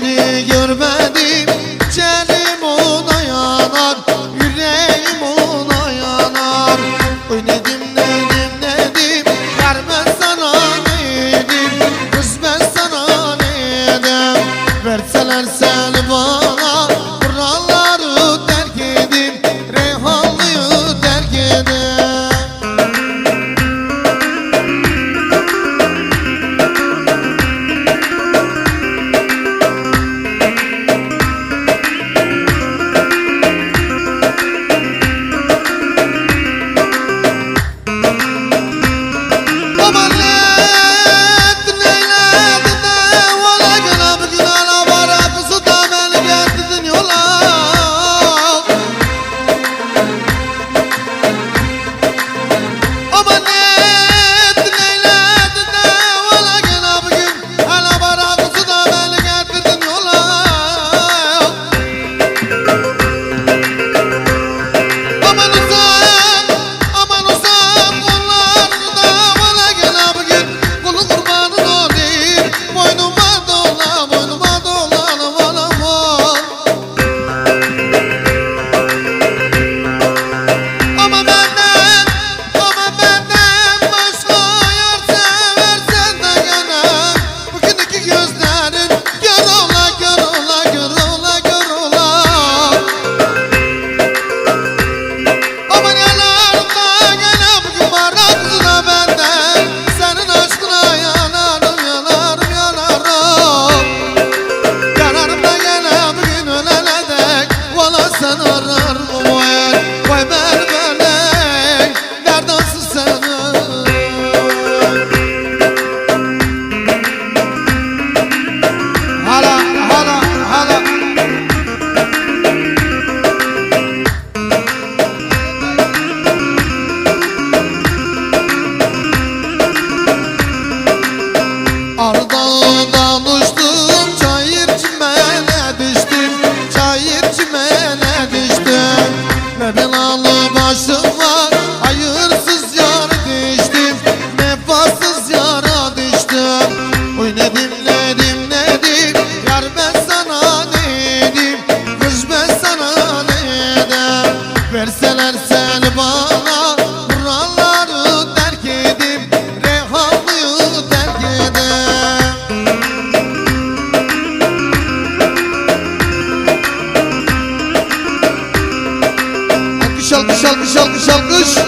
money. Arda nanuş alkış alkış alkış alkış